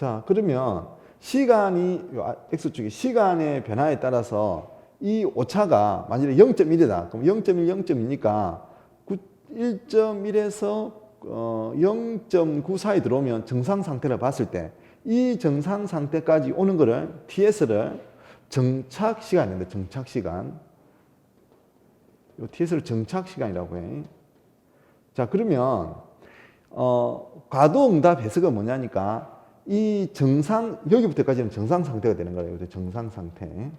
자, 그러면 시간이 요 아- x축이 시간의 변화에 따라서 이 오차가 만약에 0.1이다. 그럼 0.1, 0.2니까 1.1에서 어, 0.9 사이 들어오면 정상 상태를 봤을 때 이 정상 상태까지 오는 거를 TS를 정착 시간인데 정착 시간. 요 TS를 정착 시간이라고 해. 자, 그러면 어, 과도 응답 해석은 뭐냐니까 이 정상 여기부터까지는 정상 상태가 되는 거예요. 정상 상태.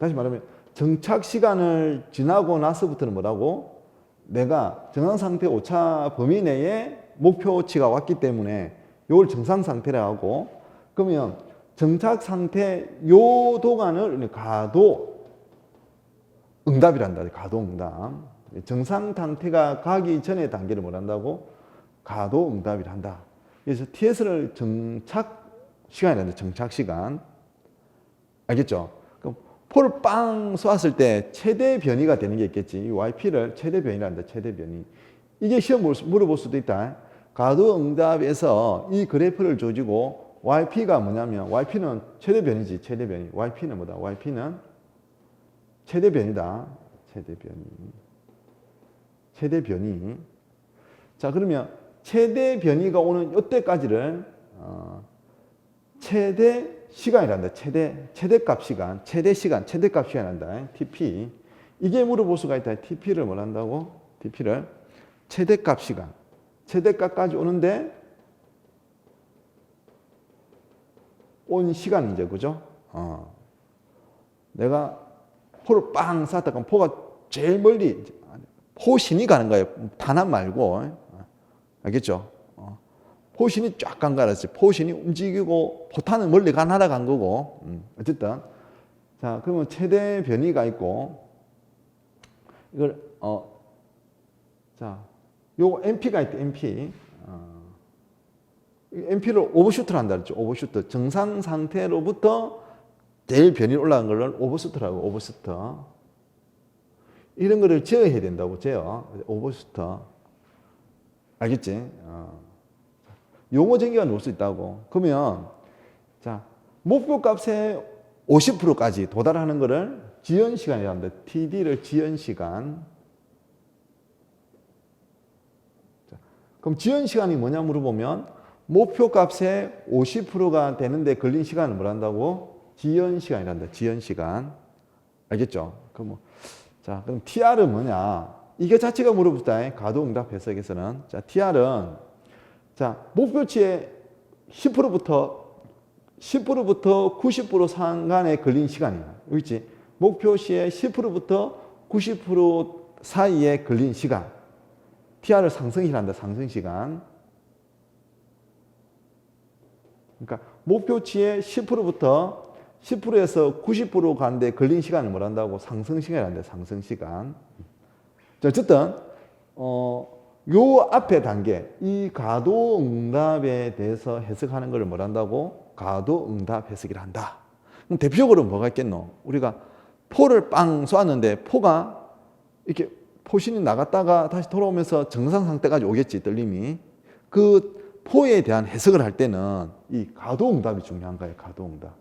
다시 말하면 정착 시간을 지나고 나서부터는 뭐라고? 내가 정상 상태 오차 범위 내에 목표치가 왔기 때문에 요걸 정상 상태라 하고 그러면 정착 상태 요 동안을 가도 응답이란다. 가도 응답. 정상 상태가 가기 전의 단계를 뭐란다고? 가도 응답이라 한다. 그래서 TS를 정착 시간이란다. 정착 시간. 알겠죠? 그럼 빵 쏘았을 때 최대 변이가 되는 게 있겠지. 이 YP를 최대 변이란다. 최대 변이. 이게 시험 물- 물어볼 수도 있다. 가도 응답에서 이 그래프를 조지고 YP가 뭐냐면 YP는 최대 변이지. 최대 변이. YP는 뭐다? YP는 최대 변이다. 최대 변이. 최대 변이. 자, 그러면 최대 변이가 오는 이때까지를 어, 최대 시간이란다. 최대 최대값 시간, 최대 시간, 최대값 시간이란다. TP. 이게 물어볼 수가 있다. TP를 뭘 한다고? TP를 최대값 시간. 최대값까지 오는데 온 시간 이제 그죠? 어. 내가 포를 빵 쐈다 그럼 포가 제일 멀리 포신이 가는 거예요. 탄압 말고 어. 알겠죠? 어. 포신이 쫙 간 거라지. 포신이 움직이고 포탄은 멀리 가 날아간 거고. 음, 어쨌든 자 그러면 최대 변이가 있고 이걸 어 자 요 MP가 있대 MP. 어. MP를 오버슈트를 한다 그랬죠. 오버슈트. 정상 상태로부터 제일 변이 올라간 걸 오버슈트라고 오버슈트. 이런 거를 제어해야 된다고 제어. 오버슈트. 알겠지? 어. 용어 정의가 놓을 수 있다고. 그러면 자 목표 값의 50%까지 도달하는 거를 지연 시간이라 합니다. TD를 지연 시간. 자, 그럼 지연 시간이 뭐냐 물어보면 목표 값의 50%가 되는데 걸린 시간을 뭐란다고? 지연 시간이란다. 지연 시간. 알겠죠? 그럼 뭐, 자, 그럼 TR은 뭐냐? 이게 자체가 물어보다. 가도응답 해석에서는. 자, TR은 자, 목표치의 10%부터 10%부터 90% 상간에 걸린 시간이야. 있지? 목표시의 10%부터 90% 사이에 걸린 시간. TR을 상승시한다. 상승시간. 그러니까 목표치의 10%부터 10%에서 90% 가는데 걸린 시간을 뭘 한다고? 상승시간이란다. 상승시간. 자, 어쨌든 어, 요 앞에 단계, 이 가도응답에 대해서 해석하는 것을 뭘 한다고? 가도응답 해석이라 한다. 그럼 대표적으로 뭐가 있겠노? 우리가 포를 빵 쏘았는데 포가 이렇게 포신이 나갔다가 다시 돌아오면서 정상 상태까지 오겠지, 떨림이. 그 포에 대한 해석을 할 때는 이 가도응답이 중요한 거예요, 가도응답.